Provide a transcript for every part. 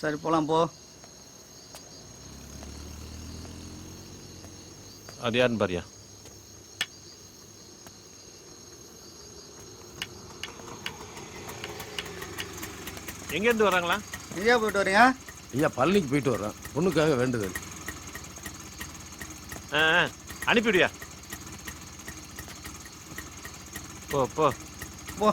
சரி போலாம் போ. அது யாருன்னு பாரியா? எங்கேருந்து வராங்களா? எங்கேயா போயிட்டு வரீங்க ஐயா பழனிக்கு போயிட்டு வர்றேன். பொண்ணுக்காக வேண்டுதல். ஆ ஆ, அனுப்பிவிடியா? போ போ. போ.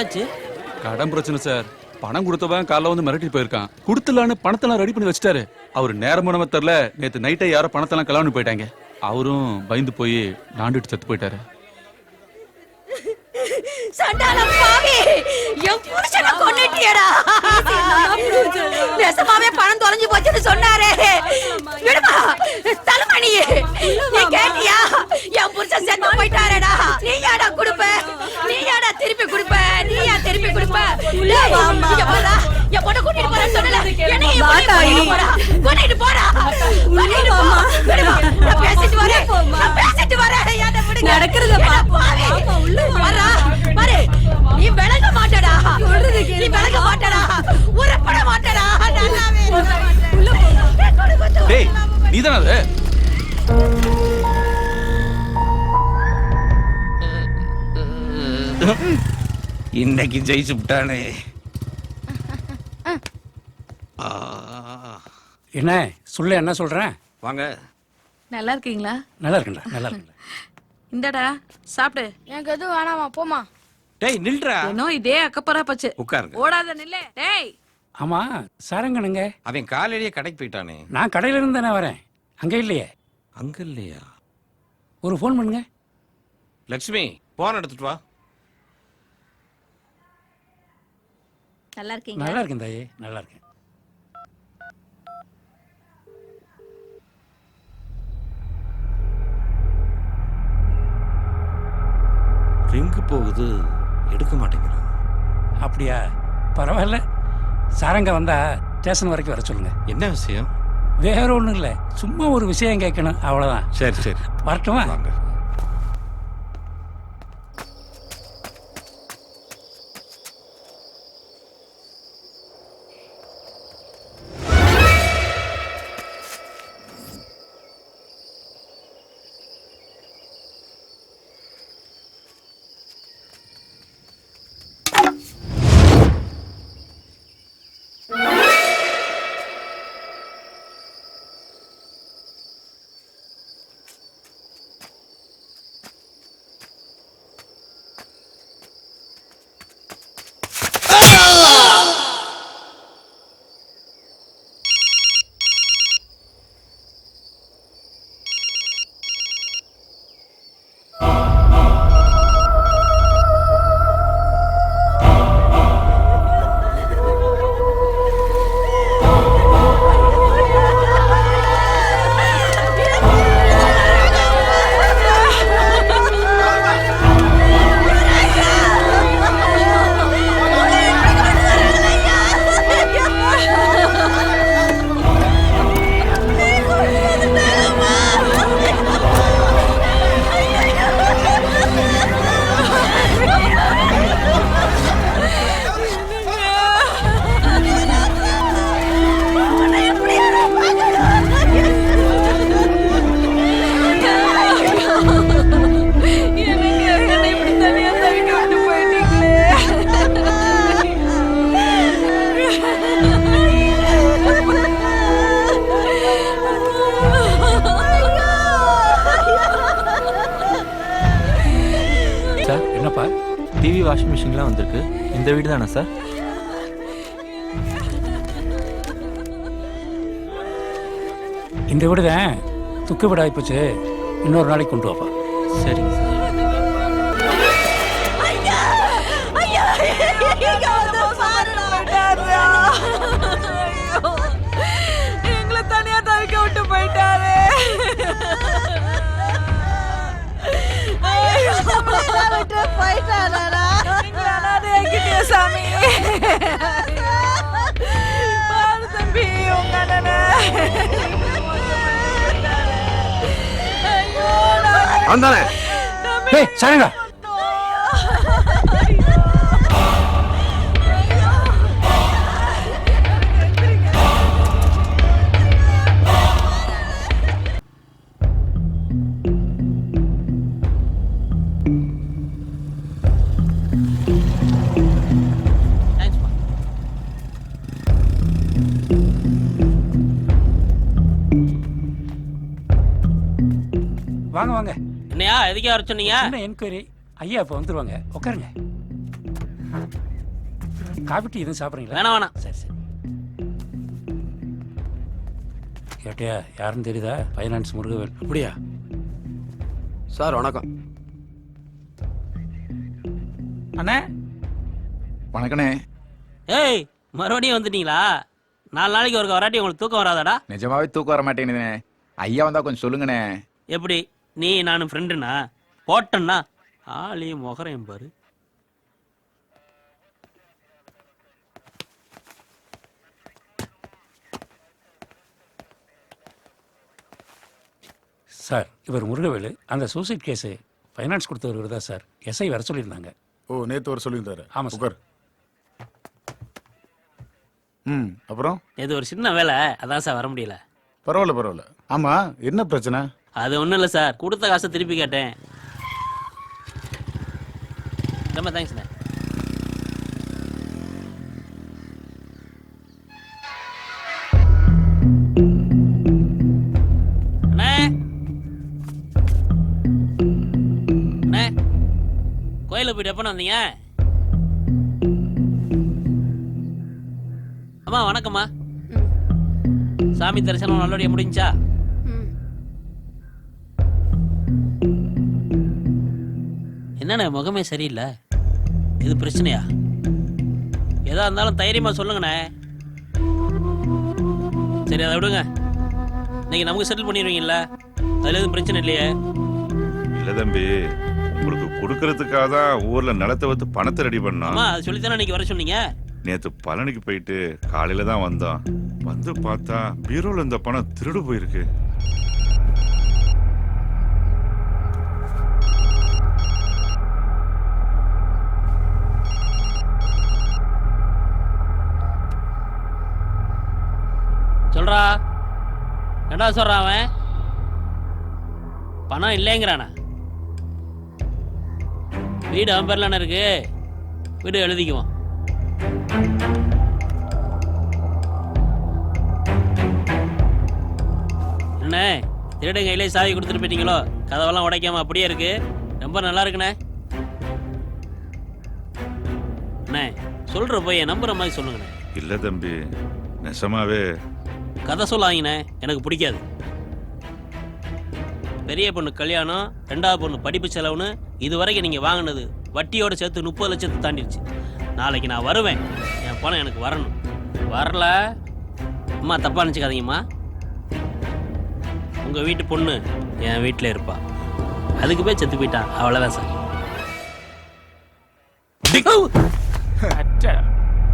என்னாச்சு? கடன் பிரச்சனை சார். பணம் கொடுத்தவன் காலைல வந்து மிரட்டிட்டு போயிருக்கான். கொடுத்துலான்னு பணத்தெல்லாம் ரெடி பண்ணி வச்சிட்டாரு. அவர் நேரம் நம்ம தெரில நேத்து நைட்டே யாரோ பணத்தெல்லாம் கலான்னு போயிட்டாங்க. அவரும் பயந்து போய் நாண்டுட்டு செத்து போயிட்டாரு. சண்டால பாவி! என் புருஷனை கொன்னுட்டியடா! நெசமாவே பணம் தொலைஞ்சு போச்சுன்னு சொன்னாரே. விடுமா! தலைமணி! நீ கேட்டியா? என் புருஷன் செத்து போயிட்டாரடா. நீ யாடா கொடுப்ப? திருப்பி கொடுப்ப நீ யா திருப்பி கொடுப்ப? டேய், இங்க வாடா. என் பொண்ணை கூட்டிட்டு போறேன்னு சொன்னல என்னைய கூட்டிட்டு போறா கூட்டிட்டு போறா கூட்டிட்டு போ. விடுமா நான் பேசிட்டு வரேன். நான் பேசிட்டு இன்னைக்கு ஜெயிச்சு விட்டானே. என்ன சொல்ல என்ன சொல்றேன் வாங்க. நல்லா இருக்கீங்களா? நல்லா இருக்குண்டா நல்லா இருக்குண்டா இந்தடா சாப்பிடு. எனக்கு எதுவும் வேணாமா போமா டேய் நில்றா. ஏனோ இதே அக்கப்பரா போச்சு. உட்காருங்க. ஓடாத நில்லே. டேய். ஆமா சாரங்கனுங்க. அவன் காலையிலேயே கடைக்கு போயிட்டானே. நான் கடையில இருந்து தானே வரேன். அங்க இல்லையே. அங்க இல்லையா? ஒரு ஃபோன் பண்ணுங்க. லக்ஷ்மி போன் எடுத்துட்டு வா. நல்லா இருக்கீங்க நல்லா இருக்கேன் தாயே நல்லா இருக்கேன் ரிங்கு போகுது எடுக்க மாட்டேங்கிறான் அப்படியா? பரவாயில்ல. சாரங்க வந்தா ஸ்டேஷன் வரைக்கும் வர சொல்லுங்க. என்ன விஷயம்? வேற ஒண்ணும் இல்ல சும்மா ஒரு விஷயம் கேட்கணும் அவ்வளவுதான். சரி சரி. வரட்டுமா? வாங்க. வாஷிங் மிஷின்லாம் வந்திருக்கு. இந்த வீடு தானே சார்? இந்த வீடு தான் துக்கு வீடாகி போச்சு. இன்னொரு நாளைக்கு கொண்டு வாப்பா. சரிங்க சார். எங்களை தனியா தவிக்க விட்டு போயிட்டாரு. போயிட்டாரா சாமி பாரு தம்பி உங்க அண்ணனை. ஐயோ, நான் வந்தானே ஏய் சாரங்கா வாங்க வாங்க. என்னையா எதுக்கே வர சொன்னீங்க? என்ன என்கொயரி ஐயா இப்போ வந்துருவாங்க. உட்காருங்க காபி டீ எதுவும் சாப்பிட்றீங்களா? வேணாம் வேணாம். சரி சரி. கேட்டியா யாருன்னு தெரியுதா? ஃபைனான்ஸ் முருகவேல். அப்படியா? சார் வணக்கம். அண்ணே. வணக்கண்ணே. ஏய் மறுபடியும் வந்துட்டீங்களா? நாலு நாளைக்கு ஒரு வராட்டி உங்களுக்கு தூக்கம் வராதாடா? நிஜமாவே தூக்கம் வர மாட்டேங்குதுண்ணே ஐயா வந்தா கொஞ்சம் சொல்லுங்கண்ணே. எப்படி? நீ நானும் ஃப்ரெண்டுனா போட்டேன்னா ஆளையும் முகரையும் பாரு. சார் இவர் முருகவேலு. அந்த சூசைட் கேஸு ஃபைனான்ஸ் கொடுத்தவர் தான் சார். எஸ்ஐ வர சொல்லியிருந்தாங்க. ஓ நேத்து வர சொல்லியிருந்தாரு. ஆமா சார். உட்கார் ம் அப்புறம்? இது ஒரு சின்ன வேலை. அதான் சார் வர முடியல. பரவாயில்ல பரவாயில்ல. ஆமா என்ன பிரச்சனை? அது ஒன்றும் இல்லை சார். கொடுத்த காசை திருப்பி கேட்டேன். ரொம்ப தேங்க்ஸ்ண்ணே கோயிலுக்கு போயிட்டு எப்போ வந்தீங்க? அம்மா வணக்கம்மா. சாமி தரிசனம் நல்லபடியா முடிஞ்சா என்னண்ணே முகமே சரியில்லை? இது பிரச்சனையா? எதா இருந்தாலும் தைரியமா சொல்லுங்கண்ணே. சரி அதை விடுங்க. இன்னைக்கு நமக்கு செட்டில் பண்ணிடுவீங்கல்ல? அதுல எதுவும் பிரச்சனை இல்லையே? இல்ல தம்பி உங்களுக்கு கொடுக்கறதுக்காக தான் ஊர்ல நிலத்தை வைத்து பணத்தை ரெடி பண்ணோம். அம்மா அது சொல்லித்தானே இன்னைக்கு வர சொன்னீங்க? நேத்து பழனிக்கு போயிட்டு காலையில தான் வந்தோம். வந்து பார்த்தா பீரோல இந்த பணம் திருடு போயிருக்கு சொல்றா என்னடா சொல்றான் அவன்? பணம் இல்லைங்கிறானா? வீடு அவன் பேர்ல இருக்கு? வீடு எழுதிக்குவான் என்ன திருடன் கையிலே சாவி கொடுத்துட்டு போயிட்டீங்களோ? கதவெல்லாம் உடைக்காம அப்படியே இருக்கு. ரொம்ப நல்லா இருக்குண்ணே. அண்ணே சொல்ற போய் நம்புற மாதிரி சொல்லுங்கண்ணே. இல்லை தம்பி நெசமாவே கதை சொல்லாங்கண்ணே எனக்கு பிடிக்காது. பெரிய பொண்ணு கல்யாணம் ரெண்டாவது பொண்ணு படிப்பு செலவுன்னு இது வரைக்கும் நீங்கள் வாங்கினது வட்டியோட சேர்த்து முப்பது லட்சத்தை தாண்டிடுச்சு நாளைக்கு நான் வருவேன். என் பணம் எனக்கு வரணும். வரல? அம்மா தப்பா நினச்சிக்காதீங்கம்மா. உங்கள் வீட்டு பொண்ணு என் வீட்டில் இருப்பா. அதுக்கு போய் செத்து போயிட்டா. அவ்வளோதான் சார்.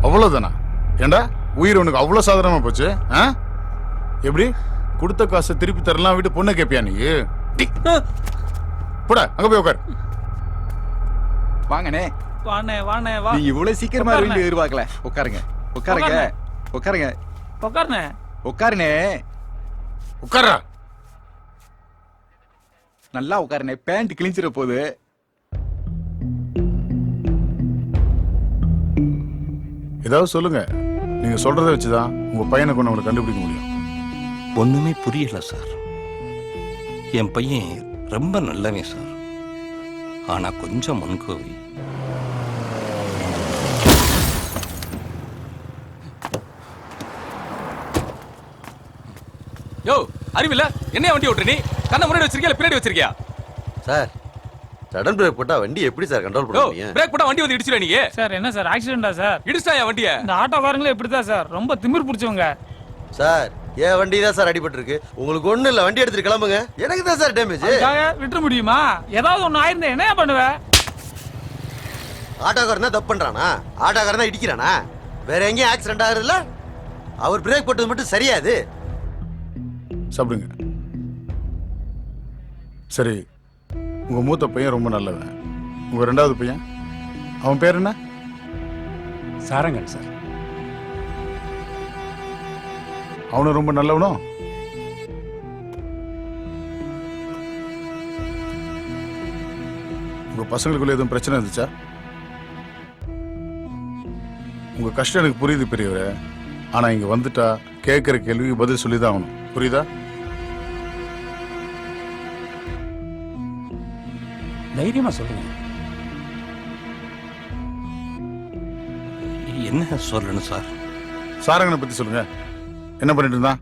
அவ்வளவுதானா? ஏண்டா உயிர் உனக்கு அவ்வளவு சாதாரணமா போச்சு ஆ? எப்படி? கொடுத்த காசை திருப்பி தரலாம் விட்டு பொண்ணை கேப்பியா நீ. போடா அங்க போய் உட்கார் வாங்கண்ணே. வாண்ணே வாண்ணே வா. நீங்க இவ்வளவு சீக்கிரமா. வருவீங்க எதிர்பார்க்கல. உட்காருங்க உட்காருங்க உட்காருங்க உட்காருண்ணே உட்காருண்ணே உட்கார்றா நல்லா உட்காருண்ணே பேண்ட் கிழிஞ்சிட போகுது ஏதாவது சொல்லுங்க. நீங்க சொல்றதை வச்சுதான் உங்க பையனை கொண்டு அவங்களை கண்டுபிடிக்க முடியும். ஒன்றுமே புரியலை சார். என் பையன் ரொம்ப நல்லவன் சார். ஆனால் கொஞ்சம் முன்கோவி. யோ அறிவில்ல? என்ன வண்டி ஓட்டு நீ? கண்ணை முன்னாடி வச்சிருக்கியா பின்னாடி வச்சிருக்கியா? சார் சடன் பிரேக் போட்டா வண்டி எப்படி சார் கண்ட்ரோல் பண்ணுவீங்க பிரேக் போட்டா வண்டி வந்து இடிச்சிரே நீங்க சார் என்ன சார் ஆக்சிடென்ட்டா சார்? இடிச்சாயா வண்டிய? இந்த ஆட்டோக்காரங்களே இப்படி தான் சார். ரொம்ப திமிர் பிடிச்சவங்க. சார் என் வண்டி தான் சார் அடிபட்டு இருக்கு உங்களுக்கு ஒண்ணு இல்ல வண்டி எடுத்துட்டு கிளம்புங்க. எனக்கு தான் சார் டேமேஜ் விட்டுற முடியுமா? ஏதாவது ஒண்ணு ஆயிருந்தா என்ன பண்ணுவ? ஆட்டோக்காரன் தான் தப்பு பண்றானா? ஆட்டோக்காரன் தான் இடிக்கிறானா? வேற எங்கேயும் ஆக்சிடென்ட் ஆகுறதுல அவர் பிரேக் போட்டது மட்டும் சரியாது. சாப்பிடுங்க. சரி உங்க மூத்த பையன் ரொம்ப நல்லவன். உங்க ரெண்டாவது பையன்? அவன் பேர் என்ன? சாரங்கன் சார். அவனும் ரொம்ப நல்லவனோ? உங்க பசங்களுக்குள்ள எதுவும் பிரச்சனை இருந்துச்சா? உங்க கஷ்டம் எனக்கு புரியுது பெரியவரே. ஆனா இங்க வந்துட்டா கேட்கிற கேள்விக்கு பதில் சொல்லிதான் ஆகணும். புரியுதா? தைரியமா சொல்லுங்க. என்ன சொல்லணும் சார்? சாரங்கனை பத்தி சொல்லுங்க. என்ன பண்ணிட்டு இருந்தான்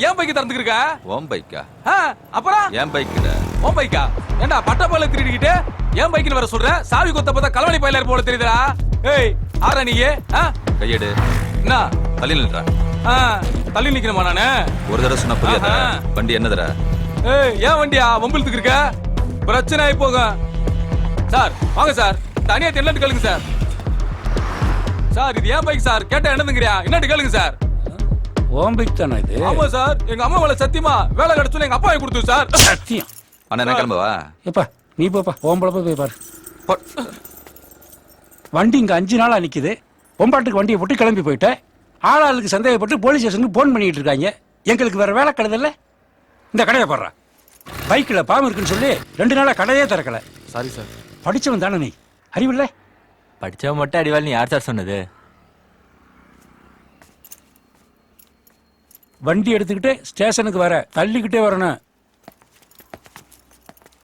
ஏன் பைக்கு திறந்துக்கிருக்க? ஓம் பைக்கா ஆ, அப்புறம் என் பைக்கில் உன் பைக்கா ஏண்டா பட்ட பால திருடிக்கிட்டு ஏன் பைக்குன்னு வர சொல்ற? சாவி கொத்த பார்த்தா கலவணி பயிலர் போல தெரியுதுடா. ஏய் ஆறா நீ? ஆ? கையெடு. என்ன? தள்ளி நில்றா. ஆ, தள்ளி நிக்கணுமா நானு? ஒரு தடவை சொன்னா புரியாதா. வண்டி என்னதுடா? ஏய் ஏன் வண்டியா? வம்பிழுத்துக்கு இருக்க? பிரச்சனை ஆகி போக. சார் வாங்க சார். தனியா தெரியலன்னு கேளுங்க சார். சார் இது ஏன் பைக் சார்? கேட்டா என்னதுங்கிறியா? என்னட்டு கேளுங்க சார். ஓம் பைக் தானே இது. ஆமா சார். எங்க அம்மா வேலை சத்தியமா வேலை கிடைச்சு எங்க அப்பா வாங்கி கொடுத்து சார். சத்தியம். அண்ணா என்ன கிளம்பவா? எப்பா நீ போப்பா. ஓம் பொழப்ப போய் பாரு. வண்டி இங்க அஞ்சு நாளா நிக்குது. பொம்பாட்டுக்கு வண்டியை போட்டு கிளம்பி போயிட்ட. ஆளாளுக்கு சந்தேகப்பட்டு போலீஸ் ஸ்டேஷனுக்கு போன் பண்ணிட்டு இருக்காங்க. எங்களுக்கு வேற வேலை கிடையாதுல்ல இந்த கடையை போடுறா. பைக்கில் பாம்பு இருக்குன்னு சொல்லி ரெண்டு நாளா கடையே திறக்கல. Sorry sir. படிச்சவன் தானே நீ. அறிவில்ல? படிச்சவன் மட்டும் அடிவாள் நீ யார் சார் சொன்னது? வண்டி எடுத்துக்கிட்டு ஸ்டேஷனுக்கு வர தள்ளிக்கிட்டே வரணும்.